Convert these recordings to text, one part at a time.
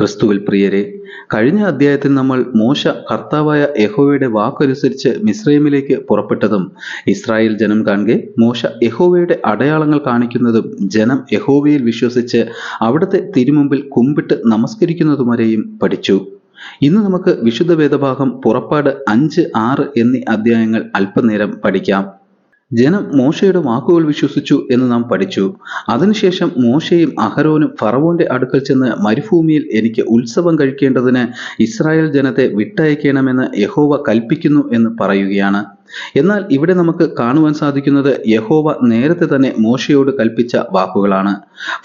ക്രിസ്തുവിൽ പ്രിയരെ കഴിഞ്ഞ അധ്യായത്തിൽ നമ്മൾ മോശ കർത്താവായ യഹോവയുടെ വാക്കനുസരിച്ച് മിസ്രൈമിലേക്ക് പുറപ്പെട്ടതും ഇസ്രായേൽ ജനം കാണുകെ മോശ യഹോവയുടെ അടയാളങ്ങൾ കാണിക്കുന്നതും ജനം യഹോവയിൽ വിശ്വസിച്ച് അവിടുത്തെ തിരുമുമ്പിൽ കുമ്പിട്ട് നമസ്കരിക്കുന്നതുവരെയും പഠിച്ചു. ഇന്ന് നമുക്ക് വിശുദ്ധ വേദഭാഗം പുറപ്പാട് അഞ്ച് ആറ് എന്നീ അധ്യായങ്ങൾ അല്പനേരം പഠിക്കാം. ജനം മോശയുടെ വാക്കുകൾ വിശ്വസിച്ചു എന്ന് നാം പഠിച്ചു. അതിനുശേഷം മോശയും അഹരോനും ഫറവോന്റെ അടുക്കൽ ചെന്ന് മരുഭൂമിയിൽ എനിക്ക് ഉത്സവം കഴിക്കേണ്ടതിന് ഇസ്രായേൽ ജനത്തെ വിട്ടയക്കണമെന്ന് യഹോവ കൽപ്പിക്കുന്നു എന്ന് പറയുകയാണ്. എന്നാൽ ഇവിടെ നമുക്ക് കാണുവാൻ സാധിക്കുന്നത് യഹോവ നേരത്തെ തന്നെ മോശയോട് കൽപ്പിച്ച വാക്കുകളാണ്.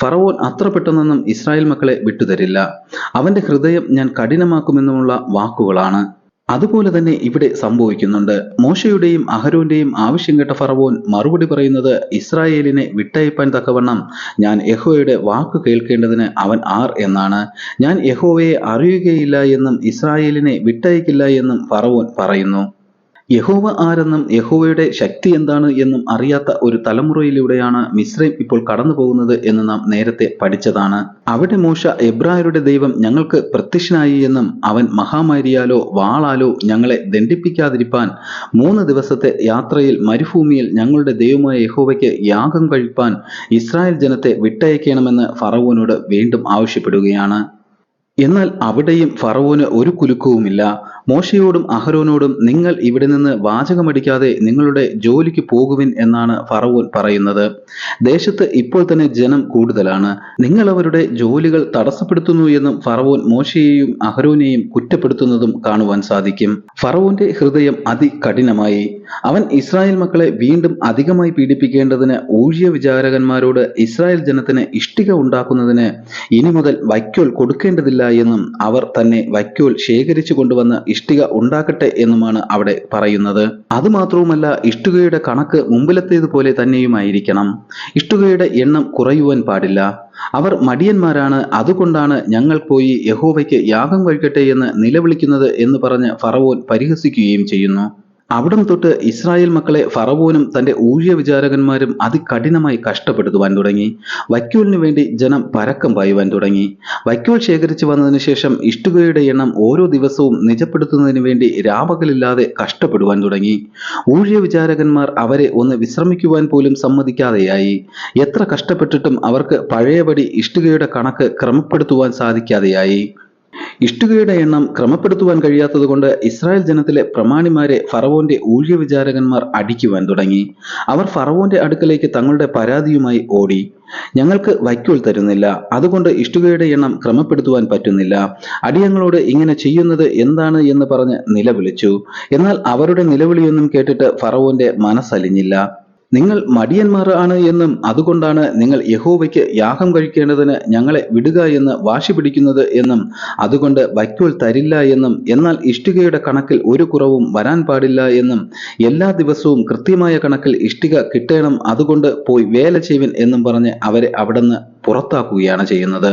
ഫറവോൻ അത്ര പെട്ടെന്നൊന്നും ഇസ്രായേൽ മക്കളെ വിട്ടുതരില്ല. അവന്റെ ഹൃദയം ഞാൻ കഠിനമാക്കുമെന്നുമുള്ള വാക്കുകളാണ്. അതുപോലെ തന്നെ ഇവിടെ സംഭവിക്കുന്നുണ്ട്. മോശയുടെയും അഹരോന്റെയും ആവശ്യം കേട്ട ഫറവോൻ മറുപടി പറയുന്നത് ഇസ്രായേലിനെ വിട്ടയപ്പാൻ തക്കവണ്ണം ഞാൻ യഹോയുടെ വാക്ക് കേൾക്കേണ്ടതിന് അവൻ ആർ എന്നാണ്. ഞാൻ യഹോവയെ അറിയുകയില്ല എന്നും ഇസ്രായേലിനെ വിട്ടയക്കില്ല എന്നും ഫറവോൻ പറയുന്നു. യഹോവ ആരെന്നും യഹോവയുടെ ശക്തി എന്താണ് എന്നും അറിയാത്ത ഒരു തലമുറയിലൂടെയാണ് മിശ്രയും ഇപ്പോൾ കടന്നു പോകുന്നത് എന്ന് നാം നേരത്തെ പഠിച്ചതാണ്. അവിടെ മോശ എബ്രായരുടെ ദൈവം ഞങ്ങൾക്ക് പ്രത്യക്ഷനായി എന്നും അവൻ മഹാമാരിയാലോ വാളാലോ ഞങ്ങളെ ദണ്ഡിപ്പിക്കാതിരിപ്പാൻ മൂന്ന് ദിവസത്തെ യാത്രയിൽ മരുഭൂമിയിൽ ഞങ്ങളുടെ ദൈവമായ യഹോവയ്ക്ക് യാഗം കഴിപ്പാൻ ഇസ്രായേൽ ജനത്തെ വിട്ടയക്കണമെന്ന് ഫറവോനോട് വീണ്ടും ആവശ്യപ്പെടുകയാണ്. എന്നാൽ അവിടെയും ഫറവോന് ഒരു കുലുക്കവുമില്ല. മോശയോടും അഹരോനോടും നിങ്ങൾ ഇവിടെ നിന്ന് വാചകമടിക്കാതെ നിങ്ങളുടെ ജോലിക്ക് പോകുവിൻ എന്നാണ് ഫറവോൻ പറയുന്നത്. ദേശത്ത് ഇപ്പോൾ തന്നെ ജനം കൂടുതലാണ്. നിങ്ങൾ അവരുടെ ജോലികൾ തടസ്സപ്പെടുത്തുന്നു എന്നും ഫറവോൻ മോശയെയും അഹരോനെയും കുറ്റപ്പെടുത്തുന്നതും കാണുവാൻ സാധിക്കും. ഫറവോന്റെ ഹൃദയം അതികഠിനമായി. അവൻ ഇസ്രായേൽ മക്കളെ വീണ്ടും അധികമായി പീഡിപ്പിക്കേണ്ടതിന് ഊഴിയ വിചാരകന്മാരോട് ഇസ്രായേൽ ജനത്തിന് ഇഷ്ടിക ഉണ്ടാക്കുന്നതിന് ഇനി മുതൽ വൈക്കോൽ കൊടുക്കേണ്ടതില്ല എന്നും അവർ തന്നെ വൈക്കോൽ ശേഖരിച്ചു കൊണ്ടുവന്ന് ഇഷ്ടിക ഉണ്ടാക്കട്ടെ എന്നുമാണ് അവിടെ പറയുന്നത്. അതുമാത്രവുമല്ല ഇഷ്ടികയുടെ കണക്ക് മുമ്പിലത്തേതുപോലെ തന്നെയുമായിരിക്കണം. ഇഷ്ടികയുടെ എണ്ണം കുറയുവാൻ പാടില്ല. അവർ മടിയന്മാരാണ്. അതുകൊണ്ടാണ് ഞങ്ങൾ പോയി യഹോവയ്ക്ക് യാഗം കഴിക്കട്ടെ എന്ന് നിലവിളിക്കുന്നത് എന്ന് പറഞ്ഞ് ഫറവോൻ പരിഹസിക്കുകയും ചെയ്യുന്നു. അവിടം തൊട്ട് ഇസ്രായേൽ മക്കളെ ഫറവോനും തന്റെ ഊഴിയ വിചാരകന്മാരും അതികഠിനമായി കഷ്ടപ്പെടുത്തുവാൻ തുടങ്ങി. വൈക്കോലിനു വേണ്ടി ജനം പരക്കം പായുവാൻ തുടങ്ങി. വൈക്കോൽ ശേഖരിച്ചു വന്നതിനു ശേഷം ഇഷ്ടികയുടെ എണ്ണം ഓരോ ദിവസവും നിജപ്പെടുത്തുന്നതിന് വേണ്ടി രാപകലില്ലാതെ കഷ്ടപ്പെടുവാൻ തുടങ്ങി. ഊഴിയ വിചാരകന്മാർ അവരെ ഒന്ന് വിശ്രമിക്കുവാൻ പോലും സമ്മതിക്കാതെയായി. എത്ര കഷ്ടപ്പെട്ടിട്ടും അവർക്ക് പഴയപടി ഇഷ്ടികയുടെ കണക്ക് ക്രമപ്പെടുത്തുവാൻ സാധിക്കാതെയായി. ഇഷ്ടികയുടെ എണ്ണം ക്രമപ്പെടുത്തുവാൻ കഴിയാത്തതുകൊണ്ട് ഇസ്രായേൽ ജനത്തിലെ പ്രമാണിമാരെ ഫറവോന്റെ ഊഴിയ വിചാരകന്മാർ അടിക്കുവാൻ തുടങ്ങി. അവർ ഫറവോന്റെ അടുക്കലേക്ക് തങ്ങളുടെ പരാതിയുമായി ഓടി. ഞങ്ങൾക്ക് വൈക്കോൽ തരുന്നില്ല. അതുകൊണ്ട് ഇഷ്ടികയുടെ എണ്ണം ക്രമപ്പെടുത്തുവാൻ പറ്റുന്നില്ല. അടിയങ്ങളോട് ഇങ്ങനെ ചെയ്യുന്നത് എന്താണ് എന്ന് പറഞ്ഞ് നിലവിളിച്ചു. എന്നാൽ അവരുടെ നിലവിളിയൊന്നും കേട്ടിട്ട് ഫറവോന്റെ മനസ്സലിഞ്ഞില്ല. നിങ്ങൾ മടിയന്മാർ ആണ് എന്നും അതുകൊണ്ടാണ് നിങ്ങൾ യഹോവയ്ക്ക് യാഗം കഴിക്കേണ്ടതിന് ഞങ്ങളെ വിടുക എന്ന് വാശി പിടിക്കുന്നത് എന്നും അതുകൊണ്ട് വൈക്കോൽ തരില്ല എന്നും എന്നാൽ ഇഷ്ടികയുടെ കണക്കിൽ ഒരു കുറവും വരാൻ പാടില്ല എന്നും എല്ലാ ദിവസവും കൃത്യമായ കണക്കിൽ ഇഷ്ടിക കിട്ടണം അതുകൊണ്ട് പോയി വേല ചെയ്യുവിൻ എന്നും പറഞ്ഞ് അവരെ അവിടുന്ന് പുറത്താക്കുകയാണ് ചെയ്യുന്നത്.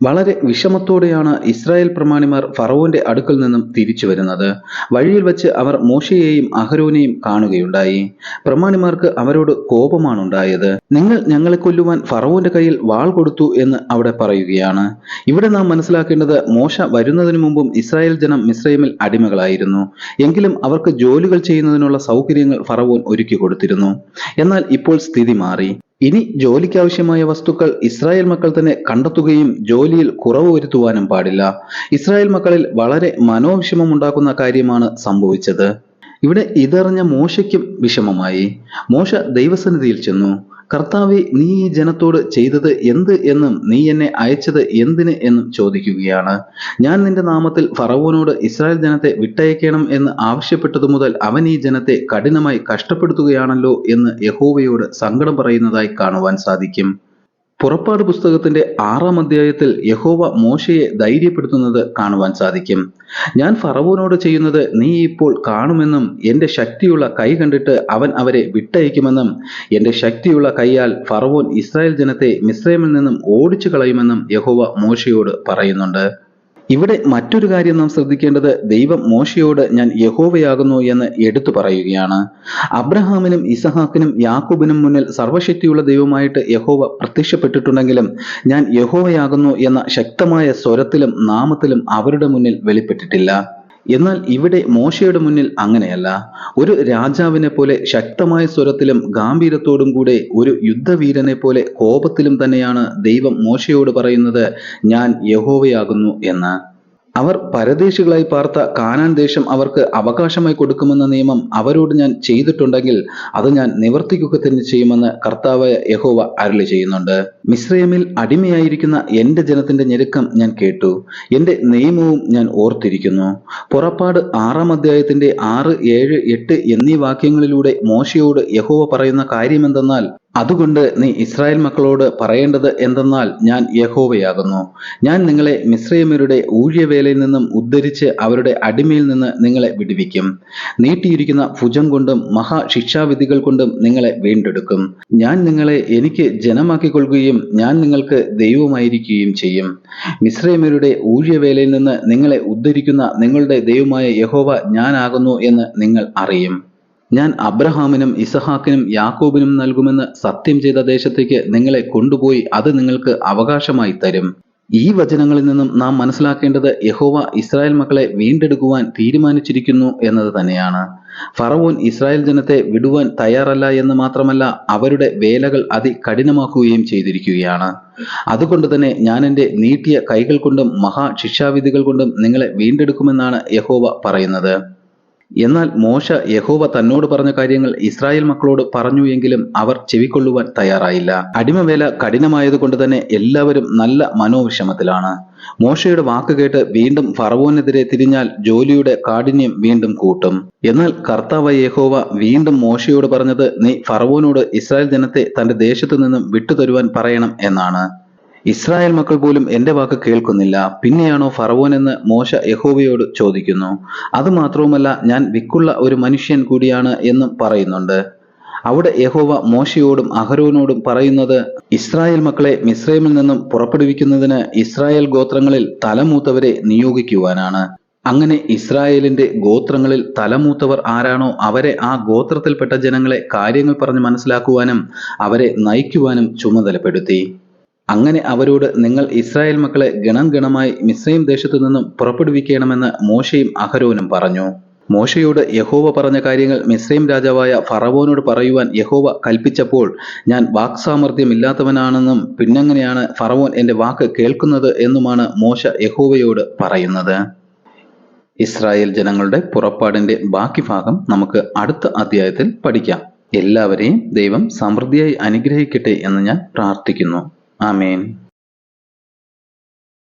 വളരെ വിഷമത്തോടെയാണ് ഇസ്രായേൽ പ്രമാണിമാർ ഫറവോന്റെ അടുക്കൽ നിന്നും തിരിച്ചു വരുന്നത്. വഴിയിൽ വെച്ച് അവർ മോശയെയും അഹരോനെയും കാണുകയുണ്ടായി. പ്രമാണിമാർക്ക് അവരോട് കോപമാണ് ഉണ്ടായത് നിങ്ങൾ ഞങ്ങളെ കൊല്ലുവാൻ ഫറവോന്റെ കയ്യിൽ വാൾ കൊടുത്തു എന്ന് അവിടെ പറയുകയാണ്. ഇവിടെ നാം മനസ്സിലാക്കേണ്ടത് മോശ വരുന്നതിനു മുമ്പും ഇസ്രായേൽ ജനം മിസ്രൈമിൽ അടിമകളായിരുന്നു. എങ്കിലും അവർക്ക് ജോലികൾ ചെയ്യുന്നതിനുള്ള സൗകര്യങ്ങൾ ഫറവോൻ ഒരുക്കി കൊടുത്തിരുന്നു. എന്നാൽ ഇപ്പോൾ സ്ഥിതി മാറി. ഇനി ജോലിക്കാവശ്യമായ വസ്തുക്കൾ ഇസ്രായേൽ മക്കൾ തന്നെ കണ്ടെത്തുകയും ജോലിയിൽ കുറവ് വരുത്തുവാനും പാടില്ല. ഇസ്രായേൽ മക്കളിൽ വളരെ മനോവിഷമം ഉണ്ടാക്കുന്ന കാര്യമാണ് സംഭവിച്ചത്. ഇവിടെ ഇതറിഞ്ഞ മോശയ്ക്കും വിഷമമായി. മോശ ദൈവസന്നിധിയിൽ ചെന്നു. കർത്താവെ നീ ഈ ജനത്തോട് ചെയ്തത് എന്ത് എന്നും നീ എന്നെ അയച്ചത് എന്തിന് എന്നും ചോദിക്കുകയാണ്. ഞാൻ നിന്റെ നാമത്തിൽ ഫറവോനോട് ഇസ്രായേൽ ജനത്തെ വിട്ടയക്കണം എന്ന് ആവശ്യപ്പെട്ടതു മുതൽ അവൻ ഈ ജനത്തെ കഠിനമായി കഷ്ടപ്പെടുത്തുകയാണല്ലോ എന്ന് യഹോവയോട് സങ്കടം പറയുന്നതായി കാണുവാൻ സാധിക്കും. പുറപ്പാട് പുസ്തകത്തിന്റെ ആറാം അധ്യായത്തിൽ യഹോവ മോശയെ ധൈര്യപ്പെടുത്തുന്നത് കാണുവാൻ സാധിക്കും. ഞാൻ ഫറവോനോട് ചെയ്യുന്നത് നീ ഇപ്പോൾ കാണുമെന്നും എന്റെ ശക്തിയുള്ള കൈ കണ്ടിട്ട് അവൻ അവരെ വിട്ടയക്കുമെന്നും എന്റെ ശക്തിയുള്ള കൈയാൽ ഫറവോൻ ഇസ്രായേൽ ജനത്തെ മിസ്രൈമിൽ നിന്നും ഓടിച്ചു കളയുമെന്നും യഹോവ മോശയോട് പറയുന്നുണ്ട്. ഇവിടെ മറ്റൊരു കാര്യം നാം ശ്രദ്ധിക്കേണ്ടത് ദൈവം മോശയോട് ഞാൻ യഹോവയാകുന്നു എന്ന് എടുത്തു പറയുകയാണ്. അബ്രഹാമിനും ഇസഹാക്കിനും യാക്കൂബിനും മുന്നിൽ സർവശക്തിയുള്ള ദൈവമായിട്ട് യഹോവ പ്രത്യക്ഷപ്പെട്ടിട്ടുണ്ടെങ്കിലും ഞാൻ യഹോവയാകുന്നു എന്ന ശക്തമായ സ്വരത്തിലും നാമത്തിലും അവരുടെ മുന്നിൽ വെളിപ്പെട്ടിട്ടില്ല. എന്നാൽ ഇവിടെ മോശയുടെ മുന്നിൽ അങ്ങനെയല്ല. ഒരു രാജാവിനെ പോലെ ശക്തമായ സ്വരത്തിലും ഗാംഭീര്യത്തോടും കൂടെ ഒരു യുദ്ധവീരനെ പോലെ കോപത്തിലും തന്നെയാണ് ദൈവം മോശയോട് പറയുന്നത് ഞാൻ യഹോവയാകുന്നു എന്ന്. അവർ പരദേശികളായി പാർത്ത കാനാൻ ദേശം അവർക്ക് അവകാശമായി കൊടുക്കുമെന്ന നിയമം അവരോട് ഞാൻ ചെയ്തിട്ടുണ്ടെങ്കിൽ അത് ഞാൻ നിവർത്തിക്കുക തന്നെ ചെയ്യുമെന്ന് കർത്താവായ യഹോവ അരുളി ചെയ്യുന്നുണ്ട്. മിശ്രയമിൽ അടിമയായിരിക്കുന്ന എന്റെ ജനത്തിന്റെ ഞെരുക്കം ഞാൻ കേട്ടു. എന്റെ നിയമവും ഞാൻ ഓർത്തിരിക്കുന്നു. പുറപ്പാട് ആറാം അധ്യായത്തിന്റെ ആറ് ഏഴ് എട്ട് എന്നീ വാക്യങ്ങളിലൂടെ മോശയോട് യഹോവ പറയുന്ന കാര്യമെന്തെന്നാൽ അതുകൊണ്ട് നീ ഇസ്രായേൽ മക്കളോട് പറയേണ്ടത് എന്തെന്നാൽ ഞാൻ യഹോവയാകുന്നു. ഞാൻ നിങ്ങളെ മിശ്രയമരുടെ ഊഴിയവേലയിൽ നിന്നും ഉദ്ധരിച്ച് അവരുടെ അടിമയിൽ നിന്ന് നിങ്ങളെ വിടുവിക്കും. നീട്ടിയിരിക്കുന്ന ഭുജം കൊണ്ടും മഹാശിക്ഷാവിധികൾ കൊണ്ടും നിങ്ങളെ വീണ്ടെടുക്കും. ഞാൻ നിങ്ങളെ എനിക്ക് ജനമാക്കിക്കൊള്ളുകയും ഞാൻ നിങ്ങൾക്ക് ദൈവമായിരിക്കുകയും ചെയ്യും. മിശ്രയമരുടെ ഊഴിയവേലയിൽ നിന്ന് നിങ്ങളെ ഉദ്ധരിക്കുന്ന നിങ്ങളുടെ ദൈവമായ യഹോവ ഞാനാകുന്നു എന്ന് നിങ്ങൾ അറിയും. ഞാൻ അബ്രഹാമിനും ഇസഹാക്കിനും യാക്കോബിനും നൽകുമെന്ന് സത്യം ചെയ്ത ദേശത്തേക്ക് നിങ്ങളെ കൊണ്ടുപോയി അത് നിങ്ങൾക്ക് അവകാശമായി തരും. ഈ വചനങ്ങളിൽ നിന്നും നാം മനസ്സിലാക്കേണ്ടത് യഹോവ ഇസ്രായേൽ മക്കളെ വീണ്ടെടുക്കുവാൻ തീരുമാനിച്ചിരിക്കുന്നു എന്നത് തന്നെയാണ്. ഫറവോൻ ഇസ്രായേൽ ജനത്തെ വിടുവാൻ തയ്യാറല്ല എന്ന് മാത്രമല്ല അവരുടെ വേലകൾ അതികഠിനമാക്കുകയും ചെയ്തിരിക്കുകയാണ്. അതുകൊണ്ട് തന്നെ ഞാൻ എന്റെ നീട്ടിയ കൈകൾ കൊണ്ടും മഹാ ശിക്ഷാവിധികൾ കൊണ്ടും നിങ്ങളെ വീണ്ടെടുക്കുമെന്നാണ് യഹോവ പറയുന്നത്. എന്നാൽ മോശ യഹോവ തന്നോട് പറഞ്ഞ കാര്യങ്ങൾ ഇസ്രായേൽ മക്കളോട് പറഞ്ഞു എങ്കിലും അവർ ചെവിക്കൊള്ളുവാൻ തയ്യാറായില്ല. അടിമവേല കഠിനമായതുകൊണ്ട് തന്നെ എല്ലാവരും നല്ല മനോവിഷമത്തിലാണ്. മോശയുടെ വാക്ക് കേട്ട് വീണ്ടും ഫറവോനെതിരെ തിരിഞ്ഞാൽ ജോലിയുടെ കാഠിന്യം വീണ്ടും കൂട്ടും. എന്നാൽ കർത്താവ് യഹോവ വീണ്ടും മോശയോട് പറഞ്ഞത് നീ ഫറവോനോട് ഇസ്രായേൽ ജനത്തെ തന്റെ ദേശത്തു നിന്നും വിട്ടുതരുവാൻ പറയണം എന്നാണ്. ഇസ്രായേൽ മക്കൾ പോലും എന്റെ വാക്ക് കേൾക്കുന്നില്ല. പിന്നെയാണോ ഫറവോൻ എന്ന് മോശ യഹോവയോട് ചോദിക്കുന്നു. അതുമാത്രവുമല്ല ഞാൻ വിക്കുള്ള ഒരു മനുഷ്യൻ കൂടിയാണ് എന്നും പറയുന്നുണ്ട്. അവിടെ യഹോവ മോശയോടും അഹരോനോടും പറയുന്നത് ഇസ്രായേൽ മക്കളെ മിസ്രൈമിൽ നിന്നും പുറപ്പെടുവിക്കുന്നതിന് ഇസ്രായേൽ ഗോത്രങ്ങളിൽ തലമൂത്തവരെ നിയോഗിക്കുവാനാണ്. അങ്ങനെ ഇസ്രായേലിന്റെ ഗോത്രങ്ങളിൽ തലമൂത്തവർ ആരാണോ അവരെ ആ ഗോത്രത്തിൽപ്പെട്ട ജനങ്ങളെ കാര്യങ്ങൾ പറഞ്ഞ് മനസ്സിലാക്കുവാനും അവരെ നയിക്കുവാനും ചുമതലപ്പെടുത്തി. അങ്ങനെ അവരോട് നിങ്ങൾ ഇസ്രായേൽ മക്കളെ ഗണം ഗണമായി മിസ്രൈം ദേശത്തു നിന്നും പുറപ്പെടുവിക്കണമെന്ന് മോശയും അഹരോനും പറഞ്ഞു. മോശയോട് യഹോവ പറഞ്ഞ കാര്യങ്ങൾ മിസ്രൈം രാജാവായ ഫറവോനോട് പറയുവാൻ യഹോവ കൽപ്പിച്ചപ്പോൾ ഞാൻ വാക്സാമർഥ്യമില്ലാത്തവനാണെന്നും പിന്നെങ്ങനെയാണ് ഫറവോൻ എന്റെ വാക്ക് കേൾക്കുന്നത് എന്നുമാണ് മോശ യഹോവയോട് പറയുന്നത്. ഇസ്രായേൽ ജനങ്ങളുടെ പുറപ്പാടിന്റെ ബാക്കി ഭാഗം നമുക്ക് അടുത്ത അധ്യായത്തിൽ പഠിക്കാം. എല്ലാവരെയും ദൈവം സമൃദ്ധിയായി അനുഗ്രഹിക്കട്ടെ എന്ന് ഞാൻ പ്രാർത്ഥിക്കുന്നു. Amen.